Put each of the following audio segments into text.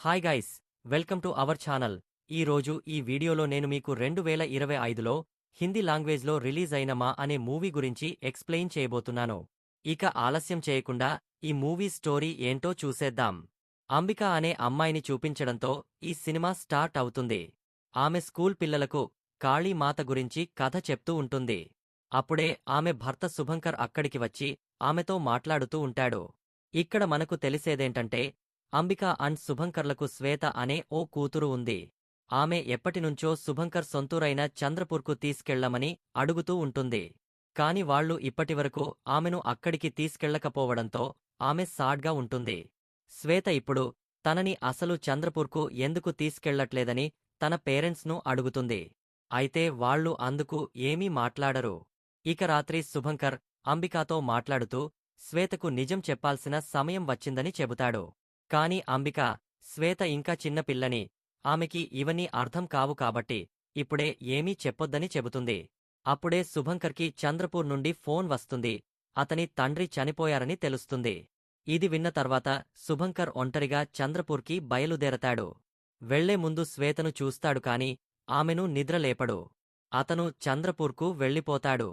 Hi guys welcome to our channel. ఈ రోజు ఈ వీడియోలో నేను మీకు రెండు వేల ఇరవై ఐదులో హిందీ లాంగ్వేజ్లో రిలీజ్ అయిన మా అనే మూవీ గురించి ఎక్స్ప్లెయిన్ చేయబోతున్నాను. ఇక ఆలస్యం చేయకుండా ఈ మూవీ స్టోరీ ఏంటో చూసేద్దాం. అంబిక అనే అమ్మాయిని చూపించడంతో ఈ సినిమా స్టార్ట్ అవుతుంది. ఆమె స్కూల్ పిల్లలకు కాళీమాత గురించి కథ చెప్తూ ఉంటుంది. అప్పుడే ఆమె భర్త శుభంకర్ అక్కడికి వచ్చి ఆమెతో మాట్లాడుతూ ఉంటాడు. ఇక్కడ మనకు తెలిసేదేంటంటే అంబిక అండ్ శుభంకర్లకు శ్వేత అనే ఓ కూతురు ఉంది. ఆమె ఎప్పటినుంచో శుభంకర్ సొంతూరైన చంద్రపూర్కు తీసుకెళ్ళమని అడుగుతూ ఉంటుంది. కాని వాళ్ళు ఇప్పటివరకు ఆమెను అక్కడికి తీసుకెళ్ళకపోవడంతో ఆమె సాడ్గా ఉంటుంది. శ్వేత ఇప్పుడు తనని అసలు చంద్రపూర్కు ఎందుకు తీసుకెళ్ళట్లేదని తన పేరెంట్స్ను అడుగుతుంది. అయితే వాళ్ళు అందుకు ఏమీ మాట్లాడరు. ఇక రాత్రి శుభంకర్ అంబికాతో మాట్లాడుతూ శ్వేతకు నిజం చెప్పాల్సిన సమయం వచ్చిందని చెబుతాడు. కాని అంబిక శ్వేత ఇంకా చిన్న పిల్లని. ఆమెకి ఇవన్నీ అర్థం కావు కాబట్టి ఇప్పుడే ఏమీ చెప్పొద్దని చెబుతుంది. అప్పుడే శుభంకర్కి చంద్రపూర్ నుండి ఫోన్ వస్తుంది. అతని తండ్రి చనిపోయారని తెలుస్తుంది. ఇది విన్న తర్వాత శుభంకర్ ఒంటరిగా చంద్రపూర్కి బయలుదేరతాడు. వెళ్ళే ముందు శ్వేతను చూస్తాడు కాని ఆమెను నిద్రలేపడు అతను చంద్రపూర్కు వెళ్ళిపోతాడు.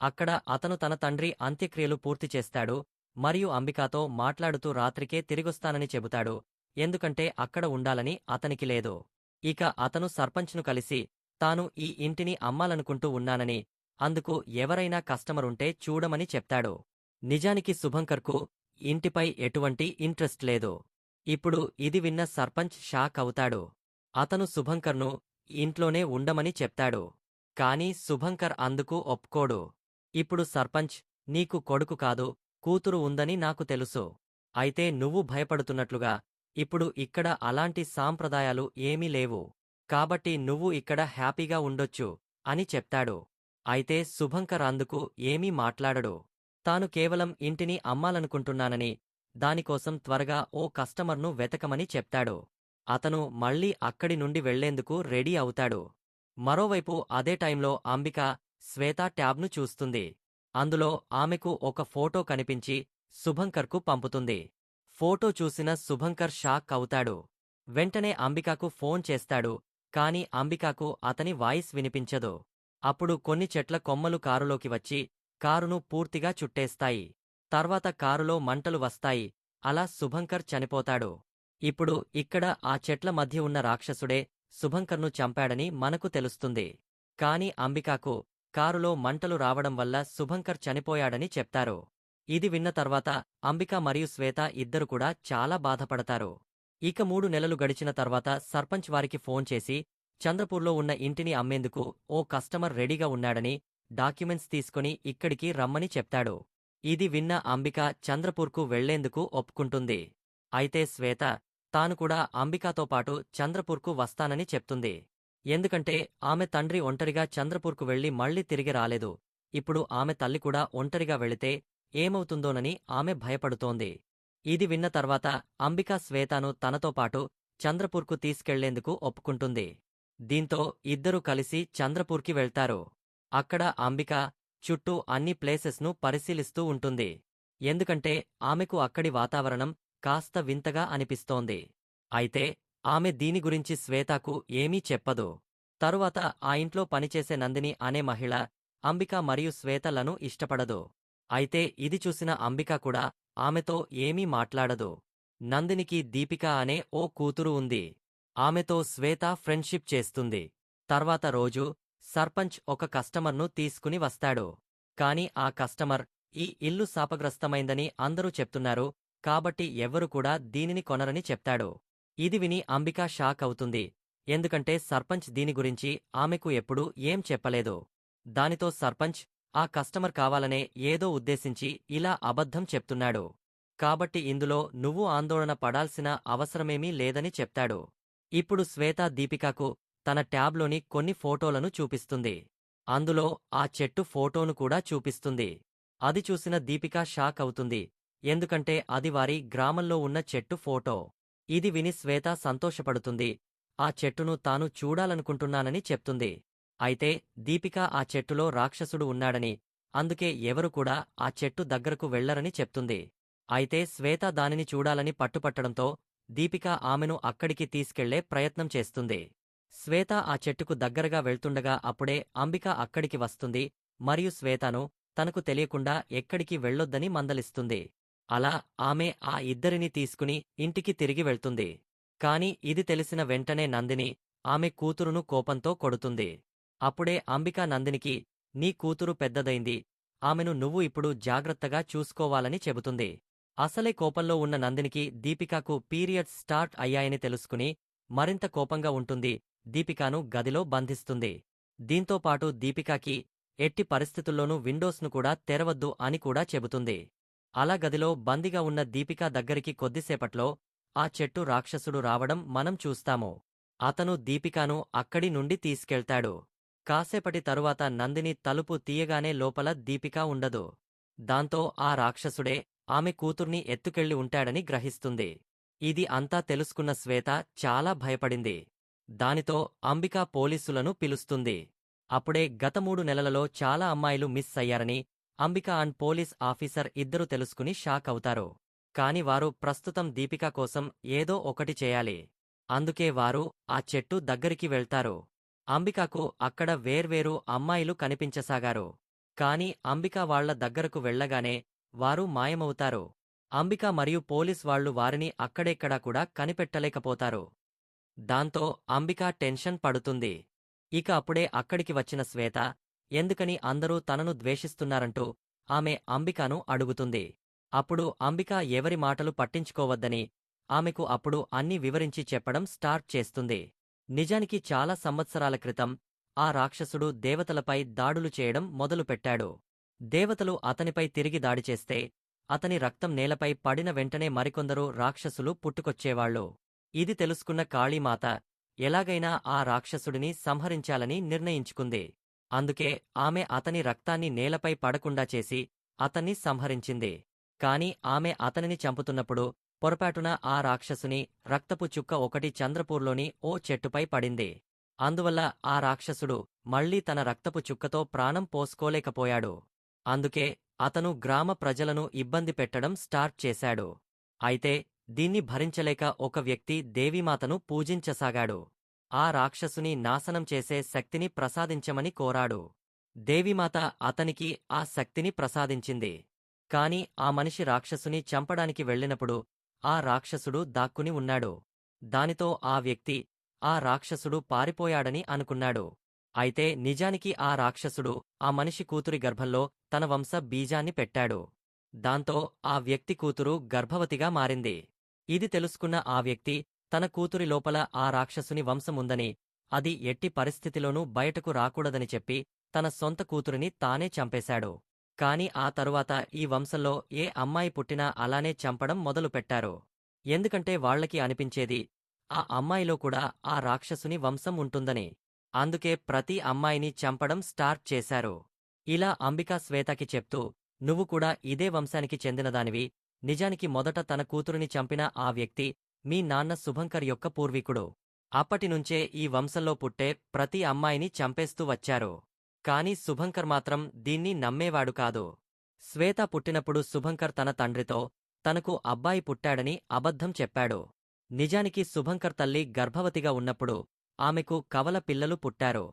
అక్కడ అతను తన తండ్రి అంత్యక్రియలు పూర్తి చేస్తాడు. మరియు అంబికాతో మాట్లాడుతూ రాత్రికే తిరిగొస్తానని చెబుతాడు. ఎందుకంటే అక్కడ ఉండాలని అతనికి లేదు. ఇక అతను సర్పంచ్ను కలిసి తాను ఈ ఇంటిని అమ్మాలనుకుంటూ ఉన్నానని అందుకు ఎవరైనా కస్టమరుంటే చూడమని చెప్తాడు. నిజానికి శుభంకర్కు ఇంటిపై ఎటువంటి ఇంట్రెస్ట్ లేదు. ఇప్పుడు ఇది విన్న సర్పంచ్ షాక్ అవుతాడు. అతను శుభంకర్ను ఇంట్లోనే ఉండమని చెప్తాడు. కాని శుభంకర్ అందుకు ఒప్పుకోడు. ఇప్పుడు సర్పంచ్ నీకు కొడుకు కాదు కూతురు ఉందని నాకు తెలుసు. అయితే నువ్వు భయపడుతున్నట్లుగా ఇప్పుడు ఇక్కడ అలాంటి సాంప్రదాయాలు ఏమీ లేవు. కాబట్టి నువ్వు ఇక్కడ హ్యాపీగా ఉండొచ్చు అని చెప్తాడు. అయితే శుభంకర్ అందుకు ఏమీ మాట్లాడడు. తాను కేవలం ఇంటిని అమ్మాలనుకుంటున్నానని దానికోసం త్వరగా ఓ కస్టమర్ను వెతకమని చెప్తాడు. అతను మళ్ళీ అక్కడి నుండి వెళ్ళేందుకు రెడీ అవుతాడు. మరోవైపు అదే టైంలో అంబిక శ్వేత ట్యాబ్ను చూస్తుంది. అందులో ఆమెకు ఒక ఫోటో కనిపించి శుభంకర్కు పంపుతుంది. ఫోటో చూసిన శుభంకర్ షాక్ అవుతాడు. వెంటనే అంబికాకు ఫోన్ చేస్తాడు కాని అంబికాకు అతని వాయిస్ వినిపించదు. అప్పుడు కొన్ని చెట్ల కొమ్మలు కారులోకి వచ్చి కారును పూర్తిగా చుట్టేస్తాయి. తర్వాత కారులో మంటలు వస్తాయి. అలా శుభంకర్ చనిపోతాడు. ఇప్పుడు ఇక్కడ ఆ చెట్ల మధ్య ఉన్న రాక్షసుడే శుభంకర్ను చంపాడని మనకు తెలుస్తుంది. కాని అంబికాకు కారులో మంటలు రావడం వల్ల శుభంకర్ చనిపోయాడని చెప్తారు. ఇది విన్న తర్వాత అంబిక మరియు శ్వేత ఇద్దరు కూడా చాలా బాధపడతారు. ఇక మూడు నెలలు గడిచిన తర్వాత సర్పంచ్ వారికి ఫోన్ చేసి చంద్రపూర్లో ఉన్న ఇంటిని అమ్మేందుకు ఓ కస్టమర్ రెడీగా ఉన్నాడని డాక్యుమెంట్స్ తీసుకుని ఇక్కడికి రమ్మని చెప్తాడు. ఇది విన్న అంబిక చంద్రపూర్కు వెళ్ళేందుకు ఒప్పుకుంటుంది. అయితే శ్వేత తాను కూడా అంబికాతో పాటు చంద్రపూర్కు వస్తానని చెప్తుంది. ఎందుకంటే ఆమె తండ్రి ఒంటరిగా చంద్రపూర్కు వెళ్ళి మళ్ళీ తిరిగి రాలేదు. ఇప్పుడు ఆమె తల్లి కూడా ఒంటరిగా వెళితే ఏమవుతుందోనని ఆమె భయపడుతోంది. ఇది విన్న తర్వాత అంబికా శ్వేతను తనతో పాటు చంద్రపూర్కు తీసుకెళ్ళేందుకు ఒప్పుకుంటుంది. దీంతో ఇద్దరూ కలిసి చంద్రపూర్కి వెళ్తారు. అక్కడ అంబిక చుట్టూ అన్ని ప్లేసెస్ను పరిశీలిస్తూ ఉంటుంది. ఎందుకంటే ఆమెకు అక్కడి వాతావరణం కాస్త వింతగా అనిపిస్తోంది. అయితే ఆమె దీని గురించి శ్వేతాకు ఏమీ చెప్పదు. తరువాత ఆ ఇంట్లో పనిచేసే నందిని అనే మహిళ అంబిక మరియు శ్వేతలను ఇష్టపడదు. అయితే ఇది చూసిన అంబిక కూడా ఆమెతో ఏమీ మాట్లాడదు. నందినికి దీపిక అనే ఓ కూతురు ఉంది. ఆమెతో శ్వేత ఫ్రెండ్షిప్ చేస్తుంది. తర్వాత రోజు సర్పంచ్ ఒక కస్టమర్ను తీసుకుని వస్తాడు. కాని ఆ కస్టమర్ ఈ ఇల్లు శాపగ్రస్తమైందని అందరూ చెప్తున్నారు కాబట్టి ఎవ్వరు కూడా దీనిని కొనరని చెప్తాడు. ఇది విని అంబికా షాక్ అవుతుంది ఎందుకంటే సర్పంచ్ దీని గురించి ఆమెకు ఎప్పుడూ ఏం చెప్పలేదు. దానితో సర్పంచ్ ఆ కస్టమర్ కావాలనే ఏదో ఉద్దేశించి ఇలా అబద్ధం చెప్తున్నాడు. కాబట్టి ఇందులో నువ్వు ఆందోళన పడాల్సిన అవసరమేమీ లేదని చెప్తాడు. ఇప్పుడు శ్వేత దీపికాకు తన ట్యాబ్లోని కొన్ని ఫోటోలను చూపిస్తుంది. అందులో ఆ చెట్టు ఫోటోను కూడా చూపిస్తుంది. అది చూసిన దీపికా షాక్ అవుతుంది ఎందుకంటే అది వారి గ్రామంలో ఉన్న చెట్టు ఫోటో. ఇది విని శ్వేత సంతోషపడుతుంది. ఆ చెట్టును తాను చూడాలనుకుంటున్నానని చెప్తుంది. అయితే దీపిక ఆ చెట్టులో రాక్షసుడు ఉన్నాడని అందుకే ఎవరు కూడా ఆ చెట్టు దగ్గరకు వెళ్ళరని చెప్తుంది. అయితే శ్వేత దానిని చూడాలని పట్టుపట్టడంతో దీపిక ఆమెను అక్కడికి తీసుకెళ్ళే ప్రయత్నం చేస్తుంది. శ్వేత ఆ చెట్టుకు దగ్గరగా వెళ్తుండగా అప్పుడే అంబిక అక్కడికి వస్తుంది మరియు శ్వేతను తనకు తెలియకుండా ఎక్కడికి వెళ్ళొద్దని మందలిస్తుంది. అలా ఆమె ఆ ఇద్దరిని తీసుకుని ఇంటికి తిరిగి వెళ్తుంది. కాని ఇది తెలిసిన వెంటనే నందిని ఆమె కూతురును కోపంతో కొడుతుంది. అప్పుడే అంబిక నందినికి నీ కూతురు పెద్దదైంది. ఆమెను నువ్వు ఇప్పుడు జాగ్రత్తగా చూసుకోవాలని చెబుతుంది. అసలే కోపంలో ఉన్న నందినికి దీపికాకు పీరియడ్స్ స్టార్ట్ అయ్యాయని తెలుసుకుని మరింత కోపంగా ఉంటుంది. దీపికాను గదిలో బంధిస్తుంది. దీంతోపాటు దీపికాకి ఎట్టి పరిస్థితుల్లోనూ విండోస్ను కూడా తెరవద్దు అని కూడా చెబుతుంది. అలా గదిలో బందిగా ఉన్న దీపికా దగ్గరికి కొద్దిసేపట్లో ఆ చెట్టు రాక్షసుడు రావడం మనం చూస్తాము. అతను దీపికాను అక్కడి నుండి తీసుకెళ్తాడు. కాసేపటి తరువాత నందిని తలుపు తీయగానే లోపల దీపిక ఉండదు. దాంతో ఆ రాక్షసుడే ఆమె కూతుర్ని ఎత్తుకెళ్ళి ఉంటాడని గ్రహిస్తుంది. ఇది అంతా తెలుసుకున్న శ్వేత చాలా భయపడింది. దానితో అంబికా పోలీసులను పిలుస్తుంది. అప్పుడే గత మూడు నెలలలో చాలా అమ్మాయిలు మిస్ అయ్యారని అంబిక అండ్ పోలీస్ ఆఫీసర్ ఇద్దరు తెలుసుకుని షాక్ అవుతారు. కాని వారు ప్రస్తుతం దీపిక కోసం ఏదో ఒకటి చేయాలి. అందుకే వారు ఆ చెట్టు దగ్గరికి వెళ్తారు. అంబికకు అక్కడ వేర్వేరు అమ్మాయిలు కనిపించసాగారు. కాని అంబిక వాళ్ళ దగ్గరకు వెళ్ళగానే వారు మాయమవుతారు. అంబిక మరియు పోలీస్ వాళ్ళు వారిని అక్కడెక్కడా కూడా కనిపెట్టలేకపోతారు. దాంతో అంబిక టెన్షన్ పడుతుంది. ఇక అప్పుడే అక్కడికి వచ్చిన శ్వేత ఎందుకని అందరూ తనను ద్వేషిస్తున్నారంటూ ఆమె అంబికాను అడుగుతుంది. అప్పుడు అంబిక ఎవరి మాటలు పట్టించుకోవద్దని ఆమెకు అప్పుడు అన్ని వివరించి చెప్పడం స్టార్ట్ చేస్తుంది. నిజానికి చాలా సంవత్సరాల క్రితం ఆ రాక్షసుడు దేవతలపై దాడులు చేయడం మొదలుపెట్టాడు. దేవతలు అతనిపై తిరిగి దాడి చేస్తే అతని రక్తం నేలపై పడిన వెంటనే మరికొందరు రాక్షసులు పుట్టుకొచ్చేవాళ్ళు ఇది తెలుసుకున్న కాళీమాత ఎలాగైనా ఆ రాక్షసుడిని సంహరించాలని నిర్ణయించుకుంది. అందుకే ఆమె అతని రక్తాన్ని నేలపై పడకుండా చేసి అతన్ని సంహరించింది. కాని ఆమె అతనిని చంపుతున్నప్పుడు పొరపాటున ఆ రాక్షసుని రక్తపు చుక్క ఒకటి చంద్రపూర్లోని ఓ చెట్టుపై పడింది. అందువల్ల ఆ రాక్షసుడు మళ్ళీ తన రక్తపు చుక్కతో ప్రాణం పోసుకోలేకపోయాడు. అందుకే అతను గ్రామ ప్రజలను ఇబ్బంది పెట్టడం స్టార్ట్ చేశాడు. అయితే దీన్ని భరించలేక ఒక వ్యక్తి దేవీమాతను పూజించసాగాడు. ఆ రాక్షసుని నాశనం చేసే శక్తిని ప్రసాదించమని కోరాడు. దేవిమాత అతనికి ఆ శక్తిని ప్రసాదించింది. కాని ఆ మనిషి రాక్షసుని చంపడానికి వెళ్ళినప్పుడు ఆ రాక్షసుడు దాక్కుని ఉన్నాడు. దానితో ఆ వ్యక్తి ఆ రాక్షసుడు పారిపోయాడని అనుకున్నాడు. అయితే నిజానికి ఆ రాక్షసుడు ఆ మనిషి కూతురి గర్భంలో తన వంశ బీజాన్ని పెట్టాడు. దాంతో ఆ వ్యక్తి కూతురు గర్భవతిగా మారింది. ఇది తెలుసుకున్న ఆ వ్యక్తి తన కూతురి లోపల ఆ రాక్షసుని వంశముందని అది ఎట్టి పరిస్థితిలోనూ బయటకు రాకూడదని చెప్పి తన సొంత కూతురిని తానే చంపేశాడు. కాని ఆ తరువాత ఈ వంశంలో ఏ అమ్మాయి పుట్టినా అలానే చంపడం మొదలుపెట్టారు. ఎందుకంటే వాళ్ళకి అనిపించేది ఆ అమ్మాయిలో కూడా ఆ రాక్షసుని వంశం ఉంటుందని. అందుకే ప్రతి అమ్మాయిని చంపడం స్టార్ట్ చేశారు. ఇలా అంబికా శ్వేతకి చెప్తూ నువ్వు కూడా ఇదే వంశానికి చెందినదానివి. నిజానికి మొదట తన కూతురిని చంపిన ఆ వ్యక్తి మీ నాన్న శుభంకర్ యొక్క పూర్వీకుడు. అప్పటినుంచే ఈ వంశంలో పుట్టే ప్రతి అమ్మాయిని చంపేస్తూ వచ్చారు. కాని శుభంకర్ మాత్రం దీన్ని నమ్మేవాడు కాదు. శ్వేత పుట్టినప్పుడు శుభంకర్ తన తండ్రితో తనకు అబ్బాయి పుట్టాడని అబద్ధం చెప్పాడు. నిజానికి శుభంకర్ తల్లి గర్భవతిగా ఉన్నప్పుడు ఆమెకు కవల పిల్లలు పుట్టారు.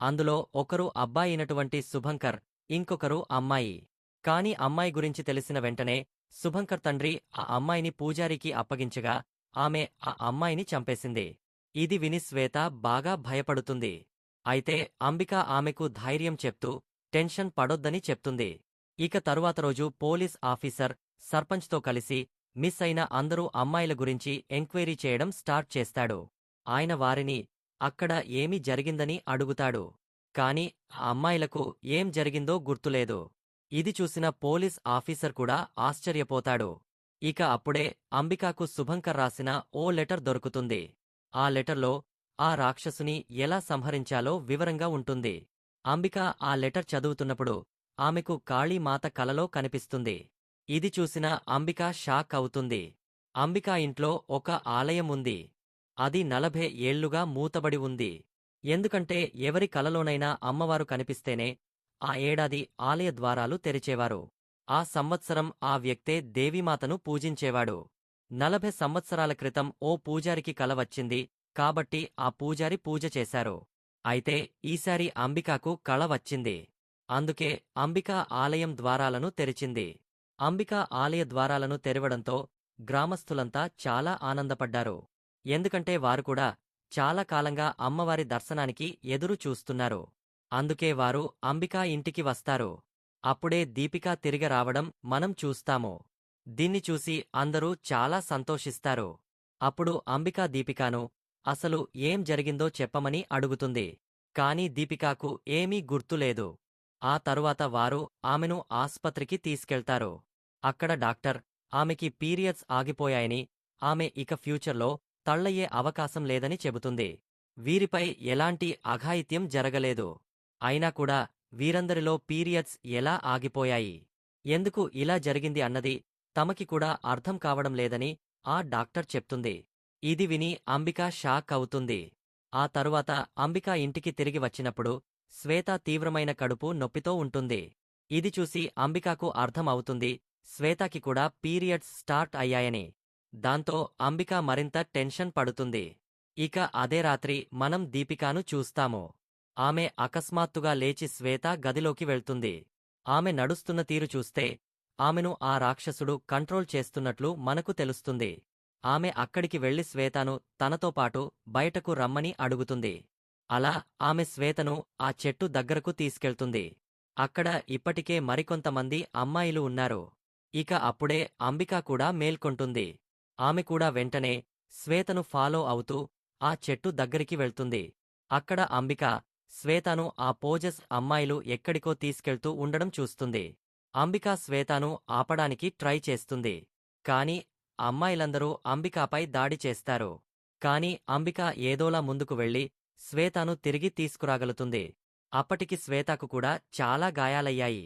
అందులో ఒకరు అబ్బాయినటువంటి శుభంకర్ ఇంకొకరు అమ్మాయి. కాని అమ్మాయి గురించి తెలిసిన వెంటనే శుభంకర్ తండ్రి ఆ అమ్మాయిని పూజారికి అప్పగించగా ఆమె ఆ అమ్మాయిని చంపేసింది. ఇది విని శ్వేత బాగా భయపడుతుంది. అయితే అంబిక ఆమెకు ధైర్యం చెప్తూ టెన్షన్ పడొద్దని చెప్తుంది. ఇక తరువాత రోజు పోలీస్ ఆఫీసర్ సర్పంచ్తో కలిసి మిస్ అయిన అందరూ అమ్మాయిల గురించి ఎంక్వైరీ చేయడం స్టార్ట్ చేస్తాడు. ఆయన వారిని అక్కడ ఏమి జరిగిందని అడుగుతాడు. కాని ఆ అమ్మాయిలకు ఏం జరిగిందో గుర్తులేదు. ఇది చూసిన పోలీస్ ఆఫీసర్ కూడా ఆశ్చర్యపోతాడు. ఇక అప్పుడే అంబికాకు శుభంకర్ రాసిన ఓ లెటర్ దొరుకుతుంది. ఆ లెటర్లో ఆ రాక్షసుని ఎలా సంహరించాలో వివరంగా ఉంటుంది. అంబిక ఆ లెటర్ చదువుతున్నప్పుడు ఆమెకు కాళీమాత కలలో కనిపిస్తుంది. ఇది చూసిన అంబిక షాక్ అవుతుంది. అంబికా ఇంట్లో ఒక ఆలయం ఉంది. అది నలభై ఏళ్ళుగా మూతబడి ఉంది. ఎందుకంటే ఎవరి కలలోనైనా అమ్మవారు కనిపిస్తేనే ఆ ఏడాది ఆలయ ద్వారాలు తెరిచేవారు. ఆ సంవత్సరం ఆ వ్యక్తే దేవీమాతను పూజించేవాడు. నలభై సంవత్సరాల క్రితం ఓ పూజారికి కల వచ్చింది. కాబట్టి ఆ పూజారి పూజ చేశారు. అయితే ఈసారి అంబికాకు కళ వచ్చింది. అందుకే అంబికా ఆలయం ద్వారాలను తెరిచింది. అంబికా ఆలయ ద్వారాలను తెరవడంతో గ్రామస్థులంతా చాలా ఆనందపడ్డారు. ఎందుకంటే వారు కూడా చాలా కాలంగా అమ్మవారి దర్శనానికి ఎదురు చూస్తున్నారు. అందుకే వారు అంబికా ఇంటికి వస్తారు. అప్పుడే దీపిక తిరిగి రావడం మనం చూస్తాము. దీన్ని చూసి అందరూ చాలా సంతోషిస్తారు. అప్పుడు అంబికా దీపికాను అసలు ఏం జరిగిందో చెప్పమని అడుగుతుంది. కాని దీపికాకు ఏమీ గుర్తులేదు ఆ తరువాత వారు ఆమెను ఆస్పత్రికి తీసుకెళ్తారు. అక్కడ డాక్టర్ ఆమెకి పీరియడ్స్ ఆగిపోయాయని ఆమె ఇక ఫ్యూచర్లో తళ్ళయ్యే అవకాశం లేదని చెబుతుంది. వీరిపై ఎలాంటి అఘాయిత్యం జరగలేదు. అయినా కూడా వీరందరిలో పీరియడ్స్ ఎలా ఆగిపోయాయి? ఎందుకు ఇలా జరిగింది అన్నది తమకి కూడా అర్థం కావడం లేదని ఆ డాక్టర్ చెప్తుంది. ఇది విని అంబిక షాక్ అవుతుంది. ఆ తరువాత అంబిక ఇంటికి తిరిగి వచ్చినప్పుడు శ్వేత తీవ్రమైన కడుపు నొప్పితో ఉంటుంది. ఇది చూసి అంబికాకు అర్థం అవుతుంది శ్వేతకి కూడా పీరియడ్స్ స్టార్ట్ అయ్యాయని. దాంతో అంబిక మరింత టెన్షన్ పడుతుంది. ఇక అదే రాత్రి మనం దీపికాను చూస్తాము. ఆమె అకస్మాత్తుగా లేచి శ్వేత గదిలోకి వెళ్తుంది. ఆమె నడుస్తున్న తీరు చూస్తే ఆమెను ఆ రాక్షసుడు కంట్రోల్ చేస్తున్నట్లు మనకు తెలుస్తుంది. ఆమె అక్కడికి వెళ్ళి శ్వేతను తనతో పాటు బయటకు రమ్మని అడుగుతుంది. అలా ఆమె శ్వేతను ఆ చెట్టు దగ్గరకు తీసుకెళ్తుంది. అక్కడ ఇప్పటికే మరికొంతమంది అమ్మాయిలు ఉన్నారు. ఇక అప్పుడే అంబిక కూడా మేల్కొంటుంది. ఆమె కూడా వెంటనే శ్వేతను ఫాలో అవుతూ ఆ చెట్టు దగ్గరికి వెళ్తుంది. అక్కడ అంబిక శ్వేతను ఆ పోజస్ అమ్మాయిలు ఎక్కడికో తీసుకెళ్తూ ఉండడం చూస్తుంది. అంబిక శ్వేతను ఆపడానికి ట్రై చేస్తుంది. కాని అమ్మాయిలందరూ అంబికాపై దాడి చేస్తారు. కాని అంబిక ఏదోలా ముందుకు వెళ్ళి శ్వేతను తిరిగి తీసుకురాగలుగుతుంది అప్పటికి శ్వేతకు కూడా చాలా గాయాలయ్యాయి.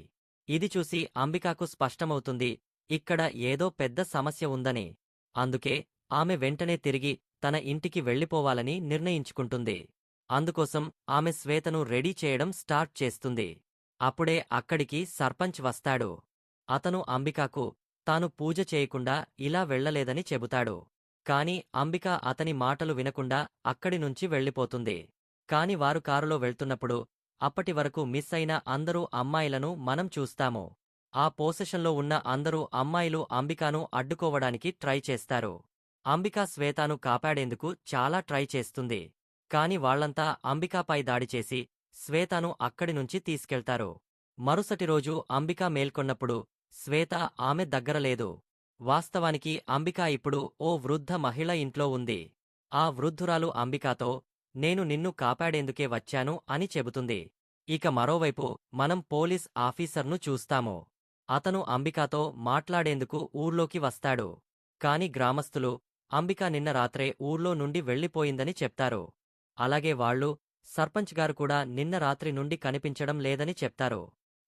ఇది చూసి అంబికాకు స్పష్టమవుతుంది ఇక్కడ ఏదో పెద్ద సమస్య ఉందని. అందుకే ఆమె వెంటనే తిరిగి తన ఇంటికి వెళ్ళిపోవాలని నిర్ణయించుకుంటుంది. అందుకోసం ఆమె శ్వేతను రెడీ చేయడం స్టార్ట్ చేస్తుంది. అప్పుడే అక్కడికి సర్పంచ్ వస్తాడు. అతను అంబికాకు తాను పూజ చేయకుండా ఇలా వెళ్ళలేదని చెబుతాడు. కాని అంబిక అతని మాటలు వినకుండా అక్కడి నుంచి వెళ్ళిపోతుంది. కాని వారు కారులో వెళ్తున్నప్పుడు అప్పటి వరకు మిస్ అయిన అందరూ అమ్మాయిలను మనం చూస్తాము. ఆ పోసెషన్లో ఉన్న అందరూ అమ్మాయిలు అంబికాను అడ్డుకోవడానికి ట్రై చేస్తారు. అంబిక శ్వేతాను కాపాడేందుకు చాలా ట్రై చేస్తుంది. కాని వాళ్ళంతా అంబికాపై దాడి చేసి శ్వేతను అక్కడి నుంచి తీసుకెళ్తారు. మరుసటి రోజు అంబిక మేల్కొన్నప్పుడు శ్వేత ఆమె దగ్గర లేదు. వాస్తవానికి అంబిక ఇప్పుడు ఓ వృద్ధ మహిళ ఇంట్లో ఉంది. ఆ వృద్ధురాలు అంబికాతో నేను నిన్ను కాపాడేందుకే వచ్చాను అని చెబుతుంది. ఇక మరోవైపు మనం పోలీస్ ఆఫీసర్ను చూస్తాము. అతను అంబికాతో మాట్లాడేందుకు ఊర్లోకి వస్తాడు. కాని గ్రామస్తులు అంబిక నిన్న రాత్రే ఊర్లో నుండి వెళ్ళిపోయిందని చెప్తారు. అలాగే వాళ్ళు సర్పంచ్ గారు కూడా నిన్న రాత్రి నుండి కనిపించడం లేదని చెప్తారు.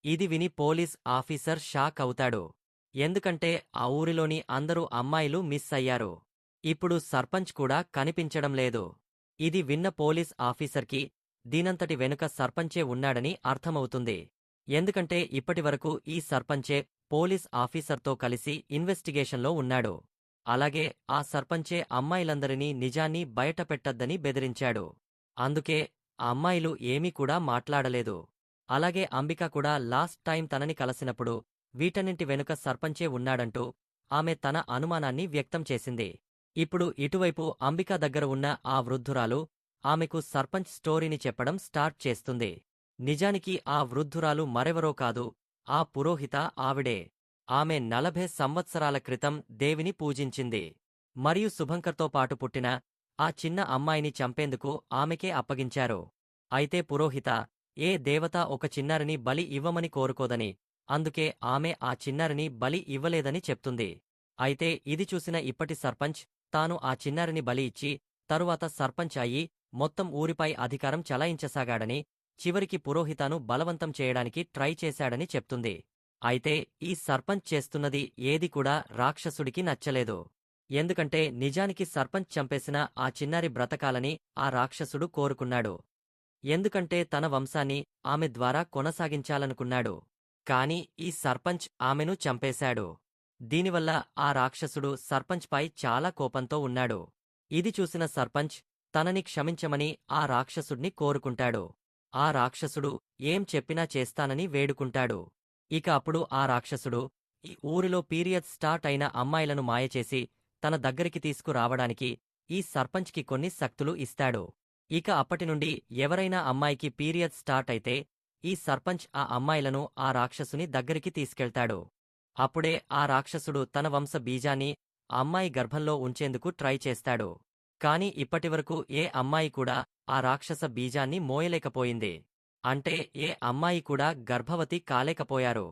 ఇది విని పోలీస్ ఆఫీసర్ షాక్ అవుతాడు. ఎందుకంటే ఆ ఊరిలోని అందరూ అమ్మాయిలు మిస్ అయ్యారు. ఇప్పుడు సర్పంచ్ కూడా కనిపించడం లేదు. ఇది విన్న పోలీస్ ఆఫీసర్కి దీనంతటి వెనుక సర్పంచే ఉన్నాడని అర్థమవుతుంది. ఎందుకంటే ఇప్పటివరకు ఈ సర్పంచే పోలీస్ ఆఫీసర్తో కలిసి ఇన్వెస్టిగేషన్లో ఉన్నాడు. అలాగే ఆ సర్పంచే అమ్మాయిలందరినీ నిజాన్ని బయటపెట్టద్దని బెదిరించాడు. అందుకే ఆ అమ్మాయిలు ఏమీ కూడా మాట్లాడలేదు. అలాగే అంబిక కూడా లాస్ట్ టైం తనని కలిసినప్పుడు వీటన్నింటి వెనుక సర్పంచే ఉన్నాడంటూ ఆమె తన అనుమానాన్ని వ్యక్తం చేసింది. ఇప్పుడు ఇటువైపు అంబిక దగ్గర ఉన్న ఆ వృద్ధురాలు ఆమెకు సర్పంచ్ స్టోరీని చెప్పడం స్టార్ట్ చేస్తుంది. నిజానికి ఆ వృద్ధురాలు మరెవరో కాదు ఆ పురోహిత ఆవిడే. ఆమె నలభై సంవత్సరాల క్రితం దేవిని పూజించింది. మరియు శుభంకర్తో పాటు పుట్టిన ఆ చిన్న అమ్మాయిని చంపేందుకు ఆమెకే అప్పగించారు. అయితే పురోహిత ఏ దేవత ఒక చిన్నారిని బలి ఇవ్వమని కోరుకోదని అందుకే ఆమె ఆ చిన్నారిని బలి ఇవ్వలేదని చెప్తుంది. అయితే ఇది చూసిన ఇప్పటి సర్పంచ్ తాను ఆ చిన్నారిని బలి ఇచ్చి తరువాత సర్పంచ్ అయ్యి మొత్తం ఊరిపై అధికారం చలాయించసాగాడని చివరికి పురోహితను బలవంతం చేయడానికి ట్రై చేశాడని చెప్తుంది. అయితే ఈ సర్పంచ్ చేస్తున్నది ఏది కూడా రాక్షసుడికి నచ్చలేదు. ఎందుకంటే నిజానికి సర్పంచ్ చంపేసిన ఆ చిన్నారి బ్రతకాలని ఆ రాక్షసుడు కోరుకున్నాడు. ఎందుకంటే తన వంశాన్ని ఆమె ద్వారా కొనసాగించాలనుకున్నాడు. కాని ఈ సర్పంచ్ ఆమెను చంపేశాడు. దీనివల్ల ఆ రాక్షసుడు సర్పంచ్పై చాలా కోపంతో ఉన్నాడు. ఇది చూసిన సర్పంచ్ తనని క్షమించమని ఆ రాక్షసుడిని కోరుకుంటాడు. ఆ రాక్షసుడు ఏం చెప్పినా చేస్తానని వేడుకుంటాడు. ఇక అప్పుడు ఆ రాక్షసుడు ఈ ఊరిలో పీరియడ్ స్టార్ట్ అయిన అమ్మాయిలను మాయచేసి తన దగ్గరికి తీసుకురావడానికి ఈ సర్పంచ్కి కొన్ని శక్తులు ఇస్తాడు. ఇక అప్పటినుండి ఎవరైనా అమ్మాయికి పీరియడ్ స్టార్ట్ అయితే ఈ సర్పంచ్ ఆ అమ్మాయిలను ఆ రాక్షసుని దగ్గరికి తీసుకెళ్తాడు. అప్పుడే ఆ రాక్షసుడు తన వంశ బీజాన్ని అమ్మాయి గర్భంలో ఉంచేందుకు ట్రై చేస్తాడు. కాని ఇప్పటివరకు ఏ అమ్మాయి కూడా ఆ రాక్షస బీజాన్ని మోయలేకపోయింది. అంటే ఏ అమ్మాయి కూడా గర్భవతి కాలేకపోయారు.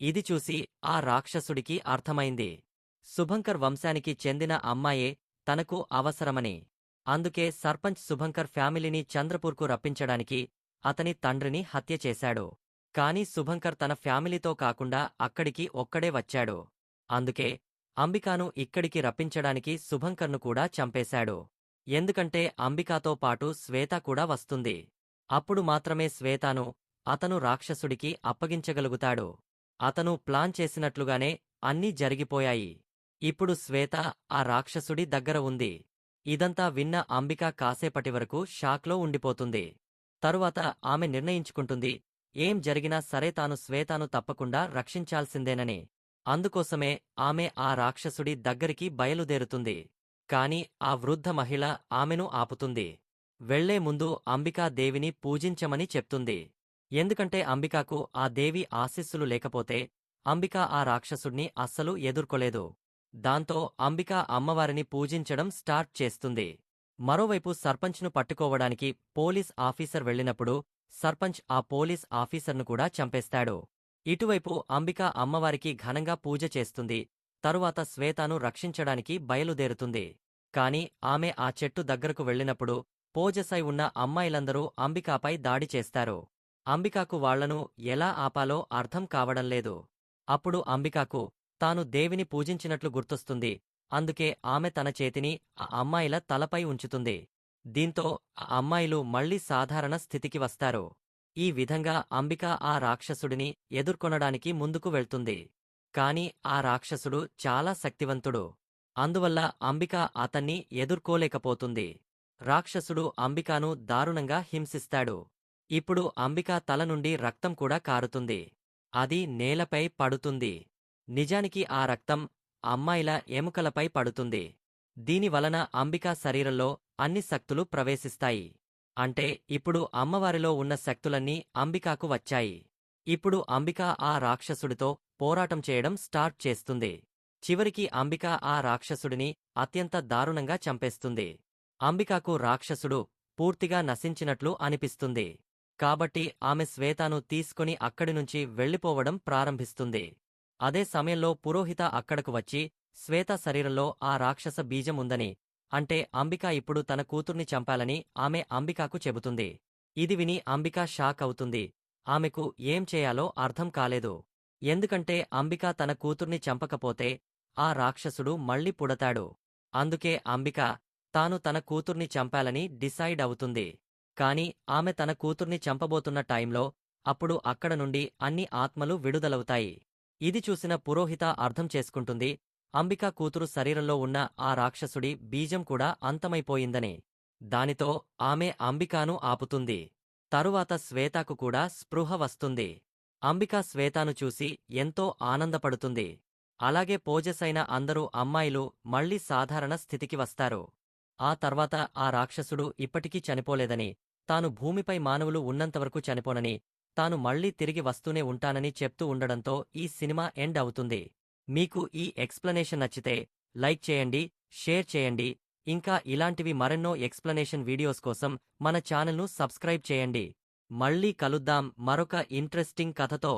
ఇది చూసి ఆ రాక్షసుడికి అర్థమైంది. శుభంకర్ వంశానికి చెందిన అమ్మాయే తనకు అవసరమని. అందుకే సర్పంచ్ శుభంకర్ ఫ్యామిలీని చంద్రపూర్కు రప్పించడానికి అతని తండ్రిని హత్య చేశాడు. కాని శుభంకర్ తన ఫ్యామిలీతో కాకుండా అక్కడికి ఒక్కడే వచ్చాడు. అందుకే అంబికాను ఇక్కడికి రప్పించడానికి శుభంకర్ను కూడా చంపేశాడు. ఎందుకంటే అంబికాతో పాటు శ్వేత కూడా వస్తుంది. అప్పుడు మాత్రమే శ్వేతాను అతను రాక్షసుడికి అప్పగించగలుగుతాడు. అతను ప్లాన్ చేసినట్లుగానే అన్నీ జరిగిపోయాయి. ఇప్పుడు శ్వేత ఆ రాక్షసుడి దగ్గర ఉంది. ఇదంతా విన్న అంబిక కాసేపటి వరకు షాక్లో ఉండిపోతుంది. తరువాత ఆమె నిర్ణయించుకుంటుంది ఏం జరిగినా సరే తాను శ్వేతాను తప్పకుండా రక్షించాల్సిందేనని. అందుకోసమే ఆమె ఆ రాక్షసుడి దగ్గరికి బయలుదేరుతుంది. కాని ఆ వృద్ధ మహిళ ఆమెను ఆపుతుంది. వెళ్ళే ముందు అంబికా దేవిని పూజించమని చెప్తుంది. ఎందుకంటే అంబికాకు ఆ దేవి ఆశీస్సులు లేకపోతే అంబిక ఆ రాక్షసుడిని అస్సలు ఎదుర్కోలేదు. దాంతో అంబిక అమ్మవారిని పూజించడం స్టార్ట్ చేస్తుంది. మరోవైపు సర్పంచ్ను పట్టుకోవడానికి పోలీస్ ఆఫీసర్ వెళ్ళినప్పుడు సర్పంచ్ ఆ పోలీస్ ఆఫీసర్ను కూడా చంపేస్తాడు. ఇటువైపు అంబిక అమ్మవారికి ఘనంగా పూజ చేస్తుంది. తరువాత శ్వేతాను రక్షించడానికి బయలుదేరుతుంది. కాని ఆమె ఆ చెట్టు దగ్గరకు వెళ్ళినప్పుడు పోజసై ఉన్న అమ్మాయిలందరూ అంబికాపై దాడి చేస్తారు. అంబికాకు వాళ్ళను ఎలా ఆపాలో అర్థం కావడంలేదు అప్పుడు అంబికాకు తాను దేవిని పూజించినట్లు గుర్తొస్తుంది. అందుకే ఆమె తన చేతిని ఆ అమ్మాయిల తలపై ఉంచుతుంది. దీంతో ఆ అమ్మాయిలు మళ్ళీ సాధారణ స్థితికి వస్తారు. ఈ విధంగా అంబిక ఆ రాక్షసుడిని ఎదుర్కొనడానికి ముందుకు వెళ్తుంది. కాని ఆ రాక్షసుడు చాలా శక్తివంతుడు. అందువల్ల అంబిక అతన్ని ఎదుర్కోలేకపోతుంది. రాక్షసుడు అంబికాను దారుణంగా హింసిస్తాడు. ఇప్పుడు అంబిక తల నుండి రక్తం కూడా కారుతుంది. అది నేలపై పడుతుంది. నిజానికి ఆ రక్తం అమ్మాయిల ఎముకలపై పడుతుంది. దీనివలన అంబికా శరీరంలో అన్ని శక్తులు ప్రవేశిస్తాయి. అంటే ఇప్పుడు అమ్మవారిలో ఉన్న శక్తులన్నీ అంబికాకు వచ్చాయి. ఇప్పుడు అంబిక ఆ రాక్షసుడితో పోరాటం చేయడం స్టార్ట్ చేస్తుంది. చివరికి అంబిక ఆ రాక్షసుడిని అత్యంత దారుణంగా చంపేస్తుంది. అంబికాకు రాక్షసుడు పూర్తిగా నశించినట్లు అనిపిస్తుంది. కాబట్టి ఆమె శ్వేతాను తీసుకుని అక్కడినుంచి వెళ్ళిపోవడం ప్రారంభిస్తుంది. అదే సమయంలో పురోహిత అక్కడకు వచ్చి శ్వేత శరీరంలో ఆ రాక్షస బీజం ఉందని అంటే అంబిక ఇప్పుడు తన కూతుర్ని చంపాలని ఆమె అంబికాకు చెబుతుంది. ఇది విని అంబిక షాక్ అవుతుంది. ఆమెకు ఏం చేయాలో అర్థం కాలేదు. ఎందుకంటే అంబిక తన కూతుర్ని చంపకపోతే ఆ రాక్షసుడు మళ్ళీ పుడతాడు. అందుకే అంబిక తాను తన కూతుర్ని చంపాలని డిసైడ్ అవుతుంది. కాని ఆమె తన కూతుర్ని చంపబోతున్న టైంలో అప్పుడు అక్కడ నుండి అన్ని ఆత్మలు విడుదలవుతాయి. ఇది చూసిన పురోహిత అర్థం చేసుకుంటుంది అంబిక కూతురు శరీరంలో ఉన్న ఆ రాక్షసుడి బీజం కూడా అంతమైపోయిందని. దానితో ఆమె అంబికాను ఆపుతుంది. తరువాత శ్వేతాకు కూడా స్పృహ వస్తుంది. అంబిక శ్వేతాను చూసి ఎంతో ఆనందపడుతుంది. అలాగే పోజెసైన అందరూ అమ్మాయిలు మళ్ళీ సాధారణ స్థితికి వస్తారు. ఆ తర్వాత ఆ రాక్షసుడు ఇప్పటికీ చనిపోలేదని తాను భూమిపై మానవులు ఉన్నంతవరకు చనిపోనని తాను మళ్ళీ తిరిగి వస్తూనే ఉంటానని చెప్తూ ఉండడంతో ఈ సినిమా ఎండ్ అవుతుంది. మీకు ఈ ఎక్స్ప్లనేషన్ నచ్చితే లైక్ చేయండి షేర్ చేయండి ఇంకా ఇలాంటివి మరెన్నో ఎక్స్ప్లనేషన్ వీడియోస్ కోసం మన ఛానల్ను సబ్స్క్రైబ్ చేయండి. మళ్ళీ కలుద్దాం మరొక ఇంట్రెస్టింగ్ కథతో.